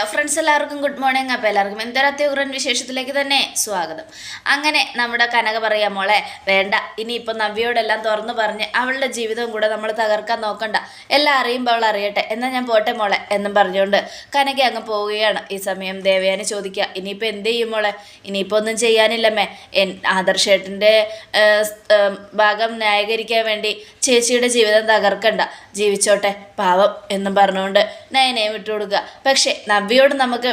Friends എല്ലാവർക്കും good morning അപ്പോൾ എല്ലാവർക്കും എന്തരത്യുഗ്രൻ വിശേഷത്തിലേക്ക് തന്നെ സ്വാഗതം. അങ്ങനെ നമ്മുടെ കനക പറയാം മോളെ വേണ്ട ഇനിയിപ്പോൾ നവ്യയോടെല്ലാം തുറന്നു പറഞ്ഞ് അവളുടെ ജീവിതവും കൂടെ നമ്മൾ തകർക്കാൻ നോക്കണ്ട. എല്ലാം അറിയുമ്പോൾ അവൾ അറിയട്ടെ. എന്നാൽ ഞാൻ പോട്ടെ മോളെ എന്നും പറഞ്ഞുകൊണ്ട് കനക അങ്ങ് പോവുകയാണ്. ഈ സമയം ദേവയാനെ ചോദിക്കുക ഇനിയിപ്പോൾ എന്ത് ചെയ്യും മോളെ? ഇനിയിപ്പോൾ ഒന്നും ചെയ്യാനില്ലമ്മേ. എൻ ആദർശേട്ടന്റെ ഭാഗം ന്യായീകരിക്കാൻ വേണ്ടി ചേച്ചിയുടെ ജീവിതം തകർക്കണ്ട. ജീവിച്ചോട്ടെ പാവം എന്നും പറഞ്ഞുകൊണ്ട് നയനയെ വിട്ടുകൊടുക്കുക. പക്ഷേ നവ്യയോട് നമുക്ക്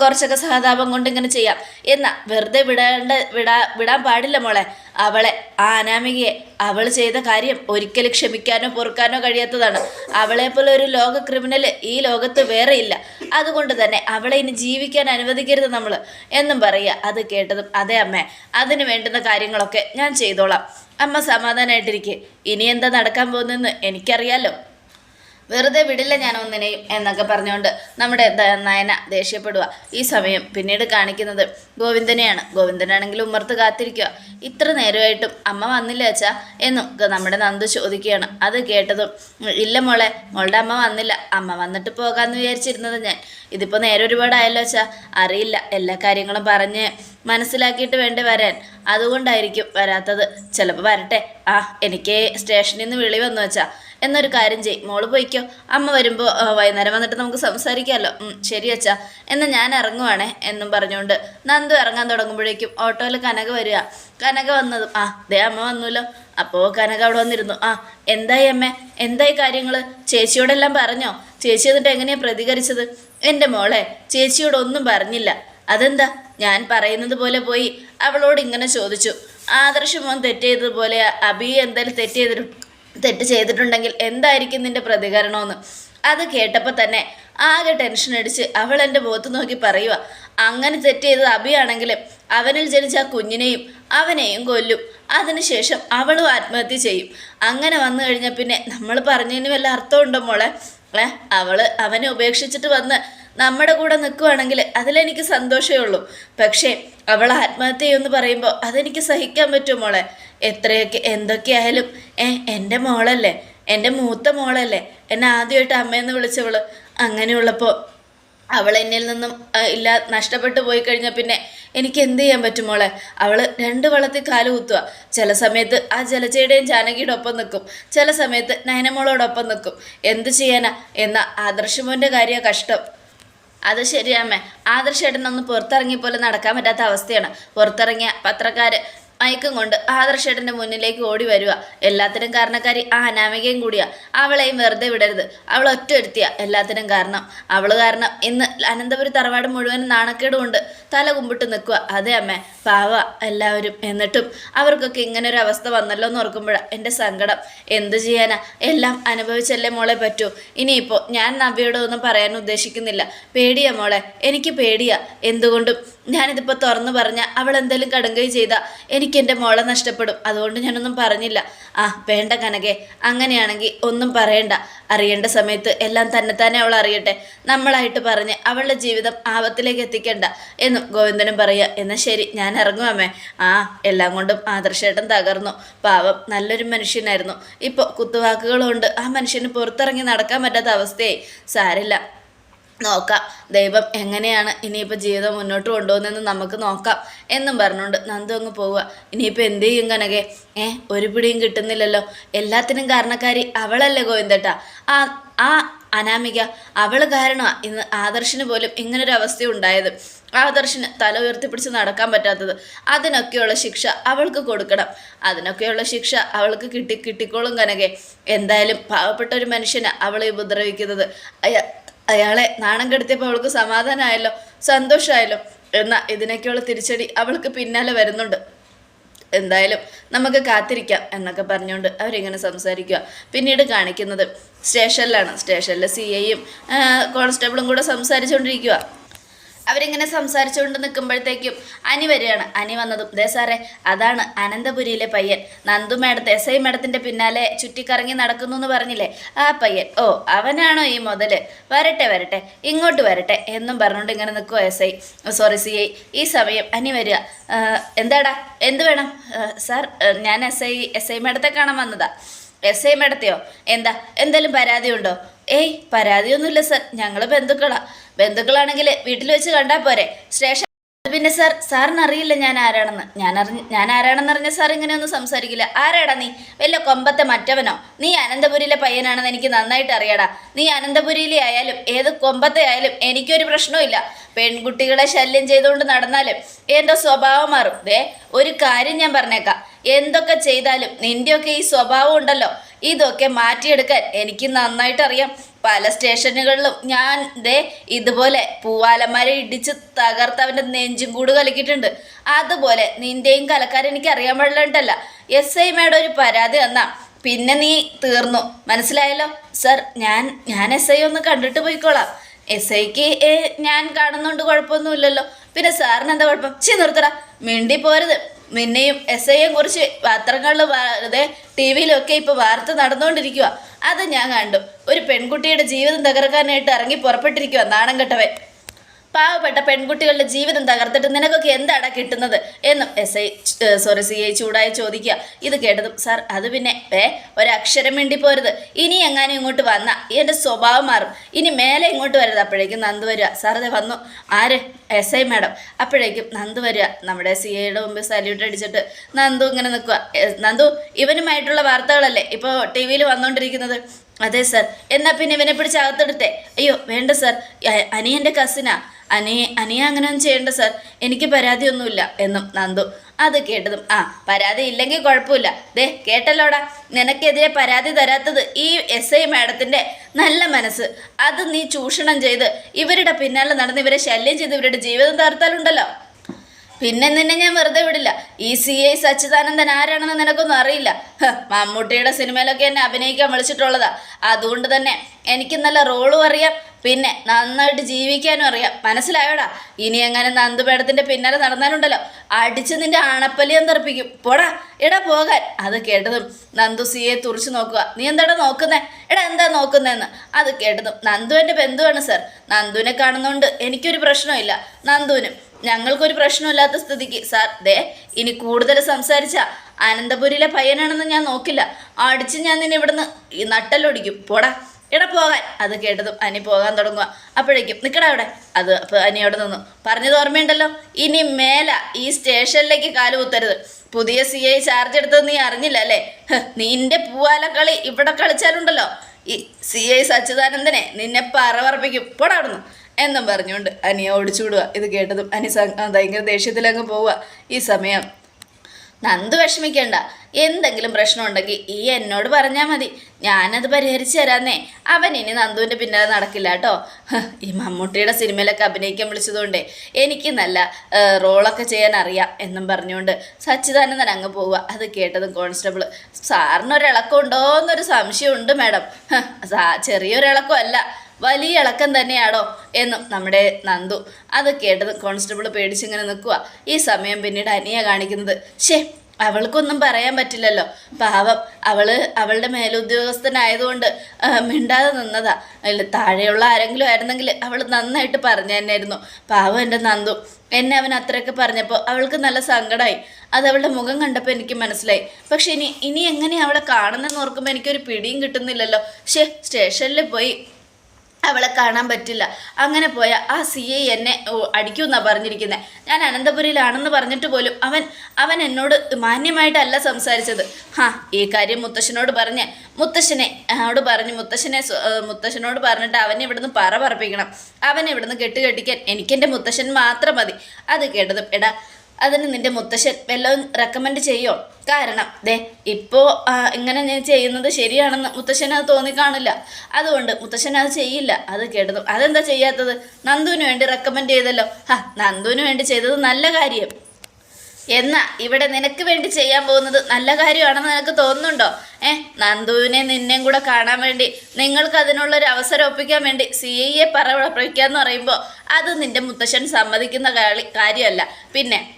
കുറച്ചൊക്കെ സഹതാപം കൊണ്ട് ഇങ്ങനെ ചെയ്യാം. എന്നാൽ വെറുതെ വിടേണ്ട വിടാ വിടാൻ പാടില്ല മോളെ. അവളെ ആ അനാമികയെ അവൾ ചെയ്ത കാര്യം ഒരിക്കലും ക്ഷമിക്കാനോ പൊറുക്കാനോ കഴിയാത്തതാണ്. അവളെപ്പോലെ ഒരു ലോക ക്രിമിനൽ ഈ ലോകത്ത് വേറെ ഇല്ല. അതുകൊണ്ട് തന്നെ അവളെ ഇനി ജീവിക്കാൻ അനുവദിക്കരുത് നമ്മൾ എന്നും പറയുക അത് കേട്ടതും അതെ അമ്മ. അതിന് വേണ്ടുന്ന കാര്യങ്ങളൊക്കെ ഞാൻ ചെയ്തോളാം. അമ്മ സമാധാനമായിട്ടിരിക്കെ ഇനി എന്താ നടക്കാൻ പോകുന്നതെന്ന് എനിക്കറിയാലോ. വെറുതെ വിടില്ല ഞാൻ ഒന്നിനെയും എന്നൊക്കെ പറഞ്ഞുകൊണ്ട് നമ്മുടെ നയന ദേഷ്യപ്പെടുക ഈ സമയം പിന്നീട് കാണിക്കുന്നത് ഗോവിന്ദനെയാണ്. ഗോവിന്ദനാണെങ്കിൽ ഉമ്മർത്ത് കാത്തിരിക്കുക ഇത്ര നേരമായിട്ടും അമ്മ വന്നില്ല അച്ഛാ എന്നും നമ്മുടെ നന്ദു ചോദിക്കുകയാണ്. അത് കേട്ടതും ഇല്ല മോളെ മോളുടെ അമ്മ വന്നില്ല. അമ്മ വന്നിട്ട് പോകാമെന്ന് വിചാരിച്ചിരുന്നത് ഞാൻ. ഇതിപ്പോൾ നേരെ ഒരുപാടായല്ലോ അച്ഛാ. അറിയില്ല. എല്ലാ കാര്യങ്ങളും പറഞ്ഞ് മനസ്സിലാക്കിയിട്ട് വേണ്ടി വരാൻ. അതുകൊണ്ടായിരിക്കും വരാത്തത്. ചിലപ്പോൾ വരട്ടെ. ആ എനിക്ക് സ്റ്റേഷനിൽ നിന്ന് വിളി വന്നു വെച്ചാ എന്നൊരു കാര്യം ചെയ്. മോൾ പോയിക്കോ. അമ്മ വരുമ്പോൾ വൈകുന്നേരം വന്നിട്ട് നമുക്ക് സംസാരിക്കാമല്ലോ ശരി അച്ഛാ. എന്നാൽ ഞാൻ ഇറങ്ങുവാണേ എന്നും പറഞ്ഞുകൊണ്ട് നന്ദു ഇറങ്ങാൻ തുടങ്ങുമ്പോഴേക്കും ഓട്ടോയിൽ കനക വരിക. കനക വന്നതും ആ ദേ അമ്മ വന്നല്ലോ അപ്പോൾ കനക അവിടെ വന്നിരുന്നു. ആ എന്തായി അമ്മേ? എന്തായി കാര്യങ്ങൾ ചേച്ചിയോടെല്ലാം പറഞ്ഞോ? ചേച്ചി എന്നിട്ട് എങ്ങനെയാണ് പ്രതികരിച്ചത്? എന്റെ മോളെ ചേച്ചിയോടൊന്നും പറഞ്ഞില്ല. അതെന്താ? ഞാൻ പറയുന്നത് പോലെ പോയി അവളോട് ഇങ്ങനെ ചോദിച്ചു. ആദർശ് മോൻ തെറ്റ് ചെയ്തതുപോലെ അബി എന്തായാലും തെറ്റ് ചെയ്തിട്ട് തെറ്റ് ചെയ്തിട്ടുണ്ടെങ്കിൽ എന്തായിരിക്കും നിന്റെ പ്രതികരണമെന്ന് അത് കേട്ടപ്പോൾ തന്നെ ആകെ ടെൻഷൻ അടിച്ച് അവൾ എന്റെ മുഖത്ത് നോക്കി പറയുക അങ്ങനെ തെറ്റ് ചെയ്തത് അബിയാണെങ്കിലും അവനിൽ ജനിച്ച ആ കുഞ്ഞിനെയും അവനെയും കൊല്ലും. അതിനുശേഷം അവളും ആത്മഹത്യ ചെയ്യും. അങ്ങനെ വന്നു കഴിഞ്ഞാൽ പിന്നെ നമ്മൾ പറഞ്ഞതിന് വല്ല അർത്ഥമുണ്ടോ മോളെ? അവൾ അവനെ ഉപേക്ഷിച്ചിട്ട് വന്ന് നമ്മുടെ കൂടെ നിൽക്കുവാണെങ്കിൽ അതിലെനിക്ക് സന്തോഷമേ ഉള്ളൂ. പക്ഷേ അവൾ ആത്മഹത്യ എന്ന് പറയുമ്പോൾ അതെനിക്ക് സഹിക്കാൻ പറ്റുമോ മോളെ? എത്രയൊക്കെ എന്തൊക്കെയായാലും ഏ എന്റെ മോളല്ലേ? എന്റെ മൂത്ത മോളല്ലേ? എന്നെ ആദ്യമായിട്ട് അമ്മയെന്ന് വിളിച്ചവൾ അങ്ങനെയുള്ളപ്പോൾ അവൾ എന്നിൽ നിന്നും ഇല്ല നഷ്ടപ്പെട്ടു പോയി കഴിഞ്ഞാൽ പിന്നെ എനിക്ക് എന്ത് ചെയ്യാൻ പറ്റും മോളെ? അവൾ രണ്ട് വള്ളത്തിൽ കാൽ കുത്തുക ചില സമയത്ത് ആ ജലജയുടെയും ജാനകിയുടെ ഒപ്പം നിൽക്കും ചില സമയത്ത് നയനമോളോടൊപ്പം നിൽക്കും എന്ത് ചെയ്യാനാ? എന്ന ആദർശമോന്റെ കാര്യം കഷ്ടം. അത് ശരിയാമ്മേ. ആദർശേട്ടൻ ഒന്ന് പുറത്തിറങ്ങിയ പോലെ നടക്കാൻ പറ്റാത്ത അവസ്ഥയാണ്. പുറത്തിറങ്ങിയ പത്രക്കാര് മയക്കം കൊണ്ട് ആദർശേട്ടന്റെ മുന്നിലേക്ക് ഓടി വരിക. എല്ലാത്തിനും കാരണക്കാരി ആ അനാമികയും കൂടിയാ. അവളെയും വെറുതെ വിടരുത്. അവൾ ഒറ്റ ഒരുത്തിയ. എല്ലാത്തിനും കാരണം. അവൾ കാരണം ഇന്ന് അനന്തപുരി തറവാട് മുഴുവൻ നാണക്കേട് കൊണ്ട് തല കുമ്പിട്ട് നിൽക്കുക അതെ അമ്മേ. പാവ. എല്ലാവരും. എന്നിട്ടും അവർക്കൊക്കെ ഇങ്ങനെ ഒരു അവസ്ഥ വന്നല്ലോ എന്ന് ഓർക്കുമ്പോഴാണ് എന്റെ സങ്കടം. എന്ത് ചെയ്യാനാ? എല്ലാം അനുഭവിച്ചല്ലേ മോളെ പറ്റൂ? ഇനിയിപ്പോൾ ഞാൻ നവ്യയോട് പറയാൻ ഉദ്ദേശിക്കുന്നില്ല. പേടിയാ മോളെ. എനിക്ക് പേടിയാ. എന്തുകൊണ്ടും ഞാനിതിപ്പോൾ തുറന്നു പറഞ്ഞ അവൾ എന്തെങ്കിലും കടുങ്കൈ ചെയ്താൽ എനിക്ക് എന്റെ മോളെ നഷ്ടപ്പെടും. അതുകൊണ്ട് ഞാനൊന്നും പറഞ്ഞില്ല. ആ വേണ്ട കനകെ. അങ്ങനെയാണെങ്കിൽ ഒന്നും പറയണ്ട. അറിയേണ്ട സമയത്ത് എല്ലാം തന്നെത്താനെ അവൾ അറിയട്ടെ. നമ്മളായിട്ട് പറഞ്ഞ് അവളുടെ ജീവിതം ആപത്തിലേക്ക് എത്തിക്കണ്ട എന്നും ഗോവിന്ദനും പറയുക. എന്നാൽ ശരി ഞാൻ ഇറങ്ങുവാമേ ആ എല്ലാം കൊണ്ടും ആദർശേട്ടൻ തകർന്നു. പാവം നല്ലൊരു മനുഷ്യനായിരുന്നു. ഇപ്പോൾ കുത്തുവാക്കുകളുണ്ട്. ആ മനുഷ്യന് പുറത്തിറങ്ങി നടക്കാൻ പറ്റാത്ത അവസ്ഥയായി. സാരില്ല നോക്കാം. ദൈവം എങ്ങനെയാണ് ഇനിയിപ്പോൾ ജീവിതം മുന്നോട്ട് കൊണ്ടുപോകുന്നതെന്ന് നമുക്ക് നോക്കാം എന്നും പറഞ്ഞുകൊണ്ട് നന്ദു അങ്ങ് പോവുക. ഇനിയിപ്പോൾ എന്ത് ചെയ്യും കനകെ? ഏ ഒരു പിടിയും കിട്ടുന്നില്ലല്ലോ. എല്ലാത്തിനും കാരണക്കാരി അവളല്ലേ ഗോവിന്ദട്ട. ആ ആ അനാമിക അവൾ കാരണമാണ് ഇന്ന് ആദർശിന് പോലും ഇങ്ങനൊരു അവസ്ഥ ഉണ്ടായത്. ആദർശിന് തല ഉയർത്തിപ്പിടിച്ച് നടക്കാൻ പറ്റാത്തത്. അതിനൊക്കെയുള്ള ശിക്ഷ അവൾക്ക് കൊടുക്കണം. അതിനൊക്കെയുള്ള ശിക്ഷ അവൾക്ക് കിട്ടി കിട്ടിക്കോളും കനകെ. എന്തായാലും പാവപ്പെട്ട ഒരു മനുഷ്യനെ അവളെ ഉപദ്രവിക്കുന്നത്. അയാളെ നാണം കെടുത്തിയപ്പോൾ അവൾക്ക് സമാധാനമായല്ലോ സന്തോഷമായല്ലോ എന്നാൽ ഇതിനൊക്കെയുള്ള തിരിച്ചടി അവൾക്ക് പിന്നാലെ വരുന്നുണ്ട്. എന്തായാലും നമുക്ക് കാത്തിരിക്കാം എന്നൊക്കെ പറഞ്ഞുകൊണ്ട് അവരിങ്ങനെ സംസാരിക്കുക പിന്നീട് കാണിക്കുന്നത് സ്റ്റേഷനിലാണ്. സ്റ്റേഷനിലെ സി ഐയും കോൺസ്റ്റബിളും കൂടെ സംസാരിച്ചുകൊണ്ടിരിക്കുക അവരിങ്ങനെ സംസാരിച്ചുകൊണ്ട് നിൽക്കുമ്പോഴത്തേക്കും അനി വരികയാണ്. അനി വന്നതും ദേ സാറേ അതാണ് അനന്തപുരിയിലെ പയ്യൻ. നന്ദു മേഡത്തെ എസ് ഐ മേഡത്തിന്റെ പിന്നാലെ ചുറ്റിക്കറങ്ങി നടക്കുന്നു എന്ന് പറഞ്ഞില്ലേ? ആ പയ്യൻ ഓ അവനാണോ ഈ മുതൽ വരട്ടെ വരട്ടെ ഇങ്ങോട്ട് വരട്ടെ എന്നും പറഞ്ഞുകൊണ്ട് ഇങ്ങനെ നിൽക്കുമോ S I. Sorry C I ഈ സമയം അനി വരിക. എന്താടാ എന്ത് വേണം? "ആ, സാർ ഞാൻ എസ് ഐ എസ് ഐ മേഡത്തെ കാണാൻ വന്നതാ. എസ് ഐ മേഡത്തെയോ? എന്താ എന്തെങ്കിലും പരാതിയുണ്ടോ? ഏയ് പരാതിയൊന്നുമില്ല സർ. ഞങ്ങൾ ബന്ധുക്കളാ. ബന്ധുക്കളാണെങ്കിൽ വീട്ടിൽ വെച്ച് കണ്ടാൽ പോരെ. സ്റ്റേഷൻ പിന്നെ സാർ സാറിന് അറിയില്ല ഞാൻ ആരാണെന്ന്. ഞാൻ അറിഞ്ഞ് ഞാൻ ആരാണെന്ന് അറിഞ്ഞ സാർ ഇങ്ങനെയൊന്നും സംസാരിക്കില്ല. ആരാടാ നീ? വല്ല കൊമ്പത്തെ മറ്റവനോ? നീ അനന്തപുരിയിലെ പയ്യനാണെന്ന് എനിക്ക് നന്നായിട്ട് അറിയാടാ. നീ അനന്തപുരിയിലെ ആയാലും ഏത് കൊമ്പത്തെ ആയാലും എനിക്കൊരു പ്രശ്നമില്ല പെൺകുട്ടികളെ ശല്യം ചെയ്തുകൊണ്ട് നടന്നാലും എന്തോ സ്വഭാവം മാറും. ദേ ഒരു കാര്യം ഞാൻ പറഞ്ഞേക്കാം. എന്തൊക്കെ ചെയ്താലും നിന്റെയൊക്കെ ഈ സ്വഭാവം ഉണ്ടല്ലോ. ഇതൊക്കെ മാറ്റിയെടുക്കാൻ എനിക്ക് നന്നായിട്ട് അറിയാം പല സ്റ്റേഷനുകളിലും ഞാൻ ദേ ഇതുപോലെ പൂവാലന്മാരെ ഇടിച്ച് തകർത്ത് അവന്റെ നെഞ്ചും കൂട് കലക്കിയിട്ടുണ്ട്. അതുപോലെ നിന്റെയും കലക്കാരൻ എനിക്ക് അറിയാൻ പാടില്ല എസ് ഐ മേഡം ഒരു പരാതി തന്നാ പിന്നെ നീ തീർന്നു. മനസ്സിലായല്ലോ? സർ ഞാൻ ഞാൻ എസ് ഐ ഒന്ന് കണ്ടിട്ട് പോയിക്കോളാം. എസ് ഐക്ക് ഞാൻ കാണുന്നുണ്ട് കുഴപ്പമൊന്നുമില്ലല്ലോ. പിന്നെ സാറിന് എന്താ കുഴപ്പം? ചി നിർത്തടാ. മിണ്ടി പോരുത് നിന്നെയും എസ് ഐയെ കുറിച്ച് പത്രങ്ങളിൽ അതെ ടി വിയിലൊക്കെ ഇപ്പോൾ വാർത്ത നടന്നുകൊണ്ടിരിക്കുക അത് ഞാൻ കണ്ടു. ഒരു പെൺകുട്ടിയുടെ ജീവിതം തകർക്കാനായിട്ട് ഇറങ്ങി പുറപ്പെട്ടിരിക്കുക നാണം കെട്ടവൻ പാവപ്പെട്ട പെൺകുട്ടികളുടെ ജീവിതം തകർത്തിട്ട് നിനക്കൊക്കെ എന്താണ് കിട്ടുന്നത് എന്നും S I sorry C I ചൂടായി ചോദിക്കുക. ഇത് കേട്ടതും സാർ അത് പിന്നെ ഏ ഒരക്ഷരം വേണ്ടി പോരുത്. ഇനി എങ്ങാനും ഇങ്ങോട്ട് വന്ന എന്റെ സ്വഭാവം മാറും. ഇനി മേലെ ഇങ്ങോട്ട് വരരുത്. അപ്പോഴേക്കും നന്ദ് വരിക. സാർ അതെ വന്നു. ആര്? S I madam. അപ്പോഴേക്കും നന്ദ് വരിക. നമ്മുടെ സി ഐയുടെ മുമ്പിൽ സല്യൂട്ട് അടിച്ചിട്ട് നന്ദു ഇങ്ങനെ നിൽക്കുക. നന്ദു ഇവനുമായിട്ടുള്ള വാർത്തകളല്ലേ ഇപ്പോൾ ടി വിയിൽ വന്നുകൊണ്ടിരിക്കുന്നത് അതെ സർ. എന്നാൽ പിന്നെ ഇവനെ പിടിച്ച് അകത്തെടുത്തേ. അയ്യോ വേണ്ട സർ. അനിയന്റെ കസിനാ അനിയ അനിയ അങ്ങനെയൊന്നും ചെയ്യണ്ട സർ. എനിക്ക് പരാതിയൊന്നുമില്ല എന്നും നന്ദു. അത് കേട്ടതും ആ പരാതി ഇല്ലെങ്കിൽ കുഴപ്പമില്ല. ദേ കേട്ടല്ലോടാ. നിനക്കെതിരെ പരാതി തരാത്തത് ഈ എസ് ഐ മാഡത്തിന്റെ നല്ല മനസ്സ്. അത് നീ ചൂഷണം ചെയ്ത് ഇവരുടെ പിന്നാലെ നടന്ന് ഇവരെ ശല്യം ചെയ്ത് ഇവരുടെ ജീവിതം തകർത്താലുണ്ടല്ലോ. പിന്നെ നിന്നെ ഞാൻ വെറുതെ വിടില്ല. ഈ സി ഐ സച്ചിദാനന്ദൻ ആരാണെന്ന് നിനക്കൊന്നും അറിയില്ല. മമ്മൂട്ടിയുടെ സിനിമയിലൊക്കെ എന്നെ അഭിനയിക്കാൻ വിളിച്ചിട്ടുള്ളതാ. അതുകൊണ്ട് തന്നെ എനിക്ക് നല്ല റോളും അറിയാം. പിന്നെ നന്നായിട്ട് ജീവിക്കാനും അറിയാം. മനസ്സിലായോടാ? ഇനി എങ്ങനെ നന്ദുപേടത്തിന്റെ പിന്നാലെ നടന്നാലുണ്ടല്ലോ. അടിച്ച് നിന്റെ ആണപ്പലിയം തെറിപ്പിക്കും. പോടാ. എടാ പോകാൻ. അത് കേട്ടതും നന്ദു സിയെ തുറച്ചു നോക്കുക. നീ എന്താടാ നോക്കുന്നേ? എടാ എന്താ നോക്കുന്നതെന്ന് അത് കേട്ടതും നന്ദു എന്റെ ബന്ധുവാണ് സർ. നന്ദുവിനെ കാണുന്നതുകൊണ്ട് എനിക്കൊരു പ്രശ്നമില്ല നന്ദുവിനും ഞങ്ങൾക്കൊരു പ്രശ്നമില്ലാത്ത സ്ഥിതിക്ക്. സർ ദേ ഇനി കൂടുതൽ സംസാരിച്ച അനന്തപുരിയിലെ പയ്യനാണെന്ന് ഞാൻ നോക്കില്ല. അടിച്ച് ഞാൻ നിന്നെ ഇവിടുന്ന് നട്ടലൊടിക്കും പോടാ. എടാ പോകാൻ. അത് കേട്ടതും അനി പോകാൻ തുടങ്ങുക അപ്പോഴേക്കും നിൽക്കടാ അവിടെ. അത് അപ്പോൾ അനി അവിടെ നിന്നു. പറഞ്ഞത് ഓർമ്മയുണ്ടല്ലോ? ഇനി മേല ഈ സ്റ്റേഷനിലേക്ക് കാൽ കുത്തരുത്. പുതിയ സി ഐ ചാർജ് എടുത്തത് നീ അറിഞ്ഞില്ല അല്ലേ? നിന്റെ പൂവാല കളി ഇവിടെ കളിച്ചാലുണ്ടല്ലോ. ഈ സി ഐ സച്ചിദാനന്ദനെ നിന്നെ പറവർപ്പിക്കും പോടാ അവിടുന്ന്. എന്നും പറഞ്ഞുകൊണ്ട് അനിയ ഓടിച്ചുവിടുക. ഇത് കേട്ടതും അനി ഭയങ്കര ദേഷ്യത്തിലങ്ങ് പോവുക. ഈ സമയം നന്ദു വിഷമിക്കണ്ട. എന്തെങ്കിലും പ്രശ്നം ഉണ്ടെങ്കിൽ ഈ എന്നോട് പറഞ്ഞാൽ മതി. ഞാനത് പരിഹരിച്ചു തരാന്നേ. അവൻ ഇനി നന്ദുവിന്റെ പിന്നാലെ നടക്കില്ല കേട്ടോ. ഈ മമ്മൂട്ടിയുടെ സിനിമയിലൊക്കെ അഭിനയിക്കാൻ വിളിച്ചതുകൊണ്ടേ എനിക്ക് നല്ല റോളൊക്കെ ചെയ്യാൻ അറിയാം എന്നും പറഞ്ഞുകൊണ്ട് സച്ചിദാനന്ദൻ അങ്ങ് പോവുക. അത് കേട്ടതും കോൺസ്റ്റബിൾ സാറിനൊരിളക്കം ഉണ്ടോ എന്നൊരു സംശയമുണ്ട് മാഡം. ചെറിയൊരു ചെറിയൊരിളക്കം അല്ല വലിയ ഇളക്കം തന്നെയാണോ എന്നും നമ്മുടെ നന്ദു. അത് കേട്ടത് കോൺസ്റ്റബിൾ പേടിച്ചിങ്ങനെ നിൽക്കുക ഈ സമയം പിന്നീട് അനിയ കാണിക്കുന്നത്. ഷേ അവൾക്കൊന്നും പറയാൻ പറ്റില്ലല്ലോ. പാവം അവൾ അവളുടെ മേലുദ്യോഗസ്ഥനായതുകൊണ്ട് മിണ്ടാതെ നിന്നതാ. അതിൽ താഴെയുള്ള ആരെങ്കിലും ആയിരുന്നെങ്കിൽ അവൾ നന്നായിട്ട് പറഞ്ഞു തന്നെയായിരുന്നു പാവം എന്റെ നന്ദു. എന്നെ അവൻ അത്രയൊക്കെ പറഞ്ഞപ്പോൾ അവൾക്ക് നല്ല സങ്കടമായി അത് അവളുടെ മുഖം കണ്ടപ്പോൾ എനിക്ക് മനസ്സിലായി. പക്ഷെ ഇനി ഇനി എങ്ങനെ അവളെ കാണുന്നെന്ന് ഓർക്കുമ്പോൾ എനിക്കൊരു പിടിയും കിട്ടുന്നില്ലല്ലോ. ഷേ സ്റ്റേഷനിൽ പോയി അവളെ കാണാൻ പറ്റില്ല. അങ്ങനെ പോയ ആ സി ഐ എന്നെ അടിക്കുമെന്നാണ് പറഞ്ഞിരിക്കുന്നത് ഞാൻ അനന്തപുരിയിലാണെന്ന് പറഞ്ഞിട്ട് പോലും അവൻ അവൻ എന്നോട് മാന്യമായിട്ടല്ല സംസാരിച്ചത്. ഹാ ഈ കാര്യം മുത്തശ്ശനോട് പറഞ്ഞ് മുത്തശ്ശനെ അവിടെ പറഞ്ഞു മുത്തശ്ശനെ മുത്തശ്ശനോട് പറഞ്ഞിട്ട് അവനെ ഇവിടുന്ന് പറ പറപ്പിക്കണം. അവനെ ഇവിടുന്ന് കെട്ടുകെട്ടിക്കാൻ എനിക്കെന്റെ മുത്തശ്ശൻ മാത്രം മതി. അത് കേട്ടതും എടാ അതിന് നിന്റെ മുത്തശ്ശൻ വല്ലതും റെക്കമെൻഡ് ചെയ്യോ? കാരണം ദേ ഇപ്പോൾ ഇങ്ങനെ ഞാൻ ചെയ്യുന്നത് ശരിയാണെന്ന് മുത്തശ്ശന് അത് തോന്നിക്കാണില്ല. അതുകൊണ്ട് മുത്തശ്ശൻ അത് ചെയ്യില്ല. അത് കേട്ടത് അതെന്താ ചെയ്യാത്തത്? നന്ദുവിന് വേണ്ടി റെക്കമെൻഡ് ചെയ്തല്ലോ. ഹാ നന്ദുവിന് വേണ്ടി ചെയ്തത് നല്ല കാര്യം. എന്നാ ഇവിടെ നിനക്ക് വേണ്ടി ചെയ്യാൻ പോകുന്നത് നല്ല കാര്യമാണെന്ന് നിനക്ക് തോന്നുന്നുണ്ടോ? ഏ നന്ദുവിനെ നിന്നെയും കൂടെ കാണാൻ വേണ്ടി നിങ്ങൾക്ക് അതിനുള്ളൊരു അവസരം ഒപ്പിക്കാൻ വേണ്ടി സി ഐയെ എന്ന് പറയുമ്പോൾ അത് നിന്റെ മുത്തശ്ശൻ സമ്മതിക്കുന്ന കാര്യമല്ല. പിന്നെ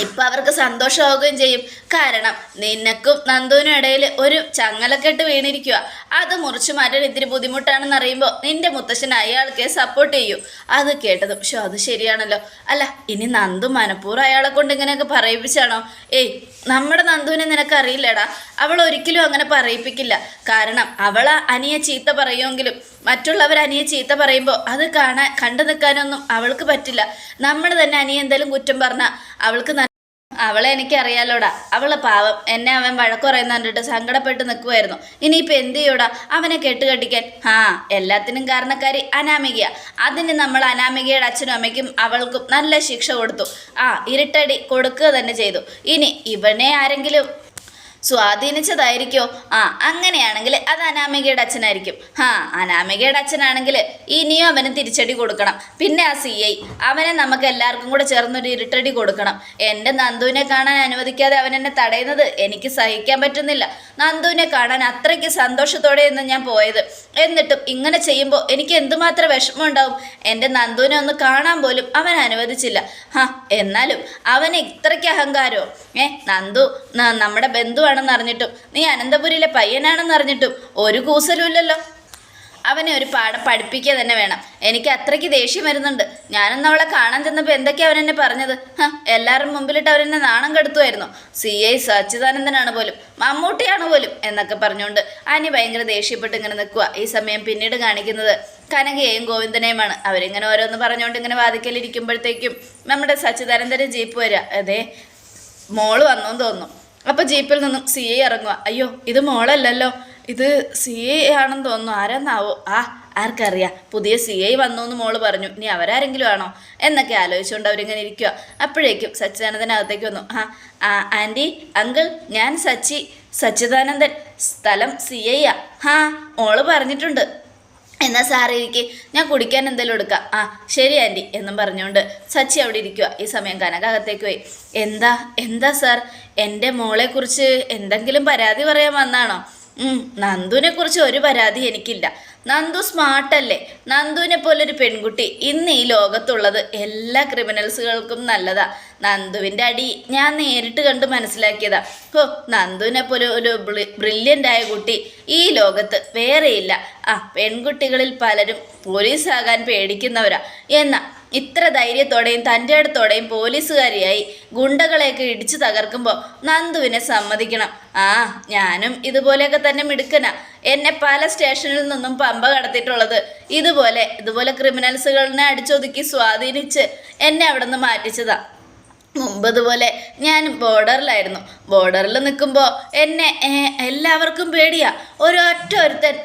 ഇപ്പൊ അവർക്ക് സന്തോഷമാവുകയും ചെയ്യും. കാരണം നിനക്കും നന്ദുവിനും ഇടയിൽ ഒരു ചങ്ങലക്കെട്ട് വീണിരിക്കുക അത് മുറിച്ചു മാറ്റാൻ ഇത്തിരി ബുദ്ധിമുട്ടാണെന്ന് അറിയുമ്പോൾ നിന്റെ മുത്തശ്ശൻ അയാൾക്ക് സപ്പോർട്ട് ചെയ്യൂ. അത് കേട്ടതും പക്ഷെ അത് ശരിയാണല്ലോ. അല്ല ഇനി നന്ദു മനഃപൂർവം അയാളെ കൊണ്ട് ഇങ്ങനെയൊക്കെ പറയിപ്പിച്ചാണോ? ഏയ് നമ്മുടെ നന്ദുവിനെ നിനക്കറിയില്ലടാ. അവൾ ഒരിക്കലും അങ്ങനെ പറയിപ്പിക്കില്ല. കാരണം അവൾ അനിയ ചീത്ത പറയുമെങ്കിലും മറ്റുള്ളവർ അനിയ ചീത്ത പറയുമ്പോൾ അത് കാണാൻ കണ്ടു നിൽക്കാനൊന്നും അവൾക്ക് പറ്റില്ല. നമ്മൾ തന്നെ അനിയ എന്തെങ്കിലും കുറ്റം പറഞ്ഞാൽ അവൾക്ക് അവളെ എനിക്കറിയാലോടാ. അവളെ പാവം. എന്നെ അവൻ വഴക്ക് പറയുന്ന കണ്ടിട്ട് സങ്കടപ്പെട്ട് നിൽക്കുമായിരുന്നു ഇനിയിപ്പോൾ എന്ത് ചെയ്യൂടാ? അവനെ കെട്ടുകെട്ടിക്കാൻ. ആ എല്ലാത്തിനും കാരണക്കാരി അനാമികയാ. അതിന് നമ്മൾ അനാമികയുടെ അച്ഛനും അമ്മയ്ക്കും അവൾക്കും നല്ല ശിക്ഷ കൊടുത്തു. ആ ഇരുട്ടടി കൊടുക്കുക തന്നെ ചെയ്തു. ഇനി ഇവനെ ആരെങ്കിലും സ്വാധീനിച്ചതായിരിക്കോ? ആ അങ്ങനെയാണെങ്കിൽ അത് അനാമികയുടെ അച്ഛനായിരിക്കും. ആ അനാമികയുടെ അച്ഛനാണെങ്കിൽ ഇനിയും അവന് തിരിച്ചടി കൊടുക്കണം. പിന്നെ ആ സി ഐ അവനെ നമുക്ക് എല്ലാവർക്കും കൂടെ ചേർന്നൊരു ഇരുട്ടടി കൊടുക്കണം. എന്റെ നന്ദുവിനെ കാണാൻ അനുവദിക്കാതെ അവൻ എന്നെ തടയുന്നത് എനിക്ക് സഹിക്കാൻ പറ്റുന്നില്ല. നന്ദുവിനെ കാണാൻ അത്രയ്ക്ക് സന്തോഷത്തോടെയെന്ന് ഞാൻ പോയത്. എന്നിട്ടും ഇങ്ങനെ ചെയ്യുമ്പോൾ എനിക്ക് എന്തുമാത്രം വിഷമം ഉണ്ടാവും എന്റെ നന്ദുവിനെ ഒന്ന് കാണാൻ പോലും അവൻ അനുവദിച്ചില്ല. ഹാ എന്നാലും അവന് ഇത്രയ്ക്ക് അഹങ്കാരമോ? ഏ നന്ദു നമ്മുടെ ബന്ധുവാണെന്ന് അറിഞ്ഞിട്ടും നീ അനന്തപുരിയിലെ പയ്യനാണെന്ന് അറിഞ്ഞിട്ടും ഒരു കൂസലുമില്ലല്ലോ അവനെ ഒരു പാഠം പഠിപ്പിക്കുക തന്നെ വേണം. എനിക്ക് അത്രയ്ക്ക് ദേഷ്യം വരുന്നുണ്ട്. ഞാനൊന്ന് അവളെ കാണാൻ ചെന്നപ്പോൾ എന്തൊക്കെയാ അവനെന്നെ പറഞ്ഞത്? എല്ലാവരും മുമ്പിലിട്ട് അവരെന്നെ നാണം കെടുത്തുമായിരുന്നു. സി ഐ സച്ചിദാനന്ദനാണ് പോലും മമ്മൂട്ടിയാണ് പോലും എന്നൊക്കെ പറഞ്ഞുകൊണ്ട് അനി ഭയങ്കര ദേഷ്യപ്പെട്ട് ഇങ്ങനെ നിൽക്കുക ഈ സമയം പിന്നീട് കാണിക്കുന്നത് കനകയെയും ഗോവിന്ദനെയുമാണ്. അവരിങ്ങനെ ഓരോന്ന് പറഞ്ഞുകൊണ്ട് ഇങ്ങനെ വാതിക്കലിരിക്കുമ്പോഴത്തേക്കും നമ്മുടെ സച്ചിദാനന്ദന്റെ ജീപ്പ് വരിക. അതെ മോൾ വന്നു തോന്നുന്നു. അപ്പൊ ജീപ്പിൽ നിന്നും സി ഐ ഇറങ്ങുക. അയ്യോ ഇത് മോളല്ലല്ലോ. ഇത് സി ഐ ആണെന്ന് തോന്നുന്നു. ആരെന്നാവോ? ആ ആർക്കറിയാം. പുതിയ സി ഐ വന്നു എന്ന് മോൾ പറഞ്ഞു. ഇനി അവരാരെങ്കിലും ആണോ? എന്നൊക്കെ ആലോചിച്ചുകൊണ്ട് അവരിങ്ങനെ ഇരിക്കുക അപ്പോഴേക്കും സച്ചിദാനന്ദനകത്തേക്ക് വന്നു. ആ ആ ആന്റി അങ്കിൾ ഞാൻ സച്ചി സച്ചിദാനന്ദൻ. സ്ഥലം സി ഐ ആ ഹാ മോൾ പറഞ്ഞിട്ടുണ്ട്. എന്നാൽ സാറേ ഇരിക്കെ. ഞാൻ കുടിക്കാൻ എന്തെങ്കിലും എടുക്കാം. ആ ശരി ആന്റി എന്നും പറഞ്ഞുകൊണ്ട് സച്ചി അവിടെ ഇരിക്കുക ഈ സമയം കനകകത്തേക്ക് പോയി. എന്താ എന്താ സാർ? എന്റെ മോളെക്കുറിച്ച് എന്തെങ്കിലും പരാതി പറയാൻ വന്നാണോ? നന്ദുവിനെ കുറിച്ച് ഒരു പരാതി എനിക്കില്ല. നന്ദു സ്മാർട്ടല്ലേ നന്ദുവിനെ പോലൊരു പെൺകുട്ടി. ഇന്ന് ഈ ലോകത്തുള്ളത് എല്ലാ ക്രിമിനൽസുകൾക്കും നല്ലതാ. നന്ദുവിന്റെ അടി ഞാൻ നേരിട്ട് കണ്ട് മനസ്സിലാക്കിയതാ. ഓ നന്ദുവിനെ പോലെ ഒരു ബ്രില്യന്റ് ആയ കുട്ടി ഈ ലോകത്ത് വേറെയില്ല. ആ പെൺകുട്ടികളിൽ പലരും പോലീസാകാൻ പേടിക്കുന്നവരാ. എന്നാ ഇത്ര ധൈര്യത്തോടെയും തന്റെ അടുത്തോടെയും പോലീസുകാരിയായി ഗുണ്ടകളെയൊക്കെ ഇടിച്ചു തകർക്കുമ്പോൾ നന്ദുവിനെ സമ്മതിക്കണം. ആ ഞാനും ഇതുപോലെയൊക്കെ തന്നെ മിടുക്കന. എന്നെ പല സ്റ്റേഷനിൽ നിന്നും പമ്പ കടത്തിയിട്ടുള്ളത്. ഇതുപോലെ ഇതുപോലെ ക്രിമിനൽസുകളിനെ അടിച്ചൊതുക്കി സ്വാധീനിച്ച് എന്നെ അവിടെ നിന്ന് മാറ്റിച്ചതാ. മുമ്പ് ഇതുപോലെ ഞാൻ ബോർഡറിലായിരുന്നു. ബോർഡറിൽ നിൽക്കുമ്പോൾ എന്നെ എല്ലാവർക്കും പേടിയാ. ഒരൊറ്റ ഒരുത്തൻ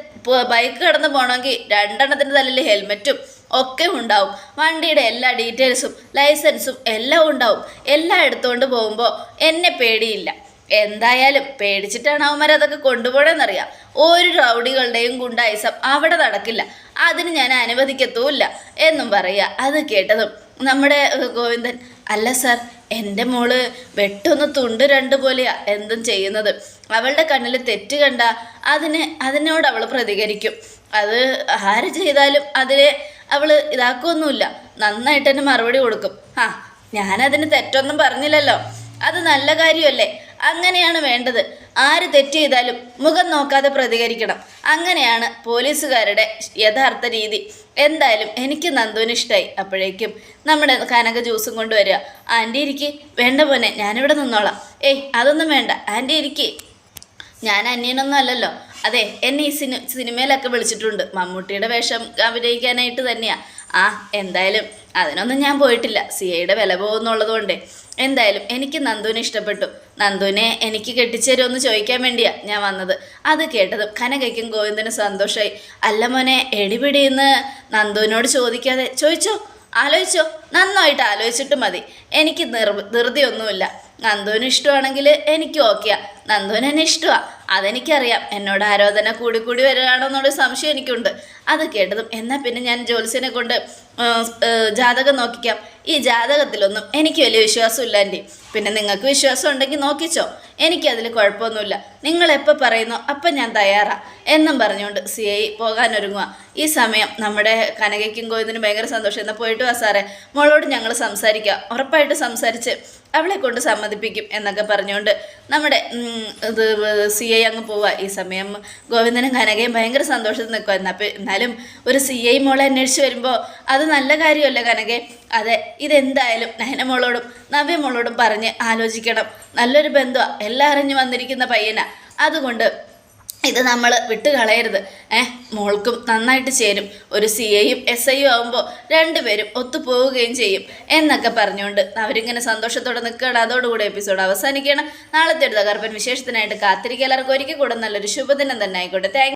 ബൈക്ക് കടന്ന് പോകണമെങ്കിൽ രണ്ടെണ്ണത്തിന്റെ തലയിൽ ഹെൽമെറ്റും ഒക്കെ ഉണ്ടാവും. വണ്ടിയുടെ എല്ലാ ഡീറ്റെയിൽസും ലൈസൻസും എല്ലാം ഉണ്ടാവും. എല്ലാം എടുത്തുകൊണ്ട് പോകുമ്പോൾ എന്നെ പേടിയില്ല. എന്തായാലും പേടിച്ചിട്ടാണ് അവന്മാർ അതൊക്കെ കൊണ്ടുപോകണമെന്നറിയാം ഒരു റൗഡികളുടെയും ഗുണ്ടായിസം അവിടെ നടക്കില്ല. അതിന് ഞാൻ അനുവദിക്കത്തുമില്ല എന്നും പറയുക അത് കേട്ടതും നമ്മുടെ ഗോവിന്ദൻ അല്ല സാർ എന്റെ മോൾ വെട്ടൊന്ന് തുണ്ട് രണ്ട് പോലെയാ എന്തും ചെയ്യുന്നത്. അവളുടെ കണ്ണിൽ തെറ്റ് കണ്ട അതിന് അതിനോട് അവൾ പ്രതികരിക്കും. അത് ആര് ചെയ്താലും അതിനെ അവൾ ഇതാക്കുമൊന്നുമില്ല നന്നായിട്ട് തന്നെ മറുപടി കൊടുക്കും. ആ ഞാനതിന് തെറ്റൊന്നും പറഞ്ഞില്ലല്ലോ. അത് നല്ല കാര്യമല്ലേ? അങ്ങനെയാണ് വേണ്ടത്. ആര് തെറ്റ് ചെയ്താലും മുഖം നോക്കാതെ പ്രതികരിക്കണം. അങ്ങനെയാണ് പോലീസുകാരുടെ യഥാർത്ഥ രീതി. എന്തായാലും എനിക്ക് നന്ദുവിന് ഇഷ്ടമായി അപ്പോഴേക്കും നമ്മുടെ കനക ജ്യൂസും കൊണ്ടുവരിക. ആന്റി ഇരിക്ക്. വേണ്ട പോനെ ഞാനിവിടെ നിന്നോളാം. ഏയ് അതൊന്നും വേണ്ട. ആന്റി ഇരിക്ക്. ഞാൻ അന്യനൊന്നും അല്ലല്ലോ. അതെ എന്നെ ഈ സിനി സിനിമയിലൊക്കെ വിളിച്ചിട്ടുണ്ട്. മമ്മൂട്ടിയുടെ വേഷം അഭിനയിക്കാനായിട്ട് തന്നെയാ. ആ എന്തായാലും അതിനൊന്നും ഞാൻ പോയിട്ടില്ല. സി ഐയുടെ വില പോകുന്നുള്ളത് കൊണ്ടേ. എന്തായാലും എനിക്ക് നന്ദുവിനെ ഇഷ്ടപ്പെട്ടു. നന്ദുവിനെ എനിക്ക് കെട്ടിച്ചേരുമെന്ന് ചോദിക്കാൻ വേണ്ടിയാ ഞാൻ വന്നത്. അത് കേട്ടതും കനകയ്ക്കും ഗോവിന്ദനും സന്തോഷമായി അല്ല മോനെ എടിപിടിയെന്ന് നന്ദുവിനോട് ചോദിക്കാതെ ചോദിച്ചോ? ആലോചിച്ചോ? നന്നായിട്ട് ആലോചിച്ചിട്ട് മതി. എനിക്ക് നിർ ധൃതിയൊന്നുമില്ല. നന്ദുവിന് ഇഷ്ടമാണെങ്കിൽ എനിക്ക് ഓക്കെയാ. നന്ദുവിന് എന്നെ ഇഷ്ടമാണ് അതെനിക്കറിയാം. എന്നോട് ആരോധന കൂടി കൂടി വരികയാണോ എന്നുള്ള സംശയം എനിക്കുണ്ട്. അത് കേട്ടതും എന്നാൽ പിന്നെ ഞാൻ ജോത്സ്യനെ കൊണ്ട് ജാതകം നോക്കിക്കാം. ഈ ജാതകത്തിലൊന്നും എനിക്ക് വലിയ വിശ്വാസമില്ല ആന്റി പിന്നെ നിങ്ങൾക്ക് വിശ്വാസം ഉണ്ടെങ്കിൽ നോക്കിച്ചോ. എനിക്കതിൽ കുഴപ്പമൊന്നുമില്ല. നിങ്ങൾ എപ്പോൾ പറയുന്നോ അപ്പം ഞാൻ തയ്യാറാ. എന്നും പറഞ്ഞുകൊണ്ട് സി ഐ പോകാനൊരുങ്ങുക ഈ സമയം നമ്മുടെ കനകയ്ക്കും കോയിന്നിനും ഭയങ്കര സന്തോഷം. എന്നാൽ പോയിട്ട് വാ സാറേ. മോളോട് ഞങ്ങൾ സംസാരിക്കാം. ഉറപ്പായിട്ട് സംസാരിച്ച് അവളെ കൊണ്ട് സമ്മതിപ്പിക്കും എന്നൊക്കെ പറഞ്ഞുകൊണ്ട് നമ്മുടെ ഇത് സി ഐ അങ്ങ് പോവുക ഈ സമയം ഗോവിന്ദനും കനകയും ഭയങ്കര സന്തോഷത്തിൽ നിൽക്കുമായിരുന്നു അപ്പം എന്നാലും ഒരു സി ഐ മോളെ അന്വേഷിച്ച് വരുമ്പോൾ അത് നല്ല കാര്യമല്ല കനകെ? അതെ ഇതെന്തായാലും നയന മോളോടും നവ്യ മോളോടും പറഞ്ഞ് ആലോചിക്കണം. നല്ലൊരു ബന്ധമാണ് എല്ലാം അറിഞ്ഞു വന്നിരിക്കുന്ന പയ്യനാണ് അതുകൊണ്ട് ഇത് നമ്മൾ വിട്ട് കളയരുത് ഏ മോൾക്കും നന്നായിട്ട് ചേരും. ഒരു സി ഐയും എസ് ഐയും ആകുമ്പോൾ രണ്ടുപേരും ഒത്തുപോവുകയും ചെയ്യും. എന്നൊക്കെ പറഞ്ഞുകൊണ്ട് അവരിങ്ങനെ സന്തോഷത്തോടെ നിൽക്കുകയാണ്. അതോടുകൂടി എപ്പിസോഡ് അവസാനിക്കുകയാണ്. നാളത്തെ ഒരു തകർപ്പൻ വിശേഷത്തിനായിട്ട് കാത്തിരിക്കുക. എല്ലാവർക്കും ഒരിക്കൽ കൂടെ നല്ലൊരു ശുഭദിനം തന്നെ ആയിക്കോട്ടെ. താങ്ക്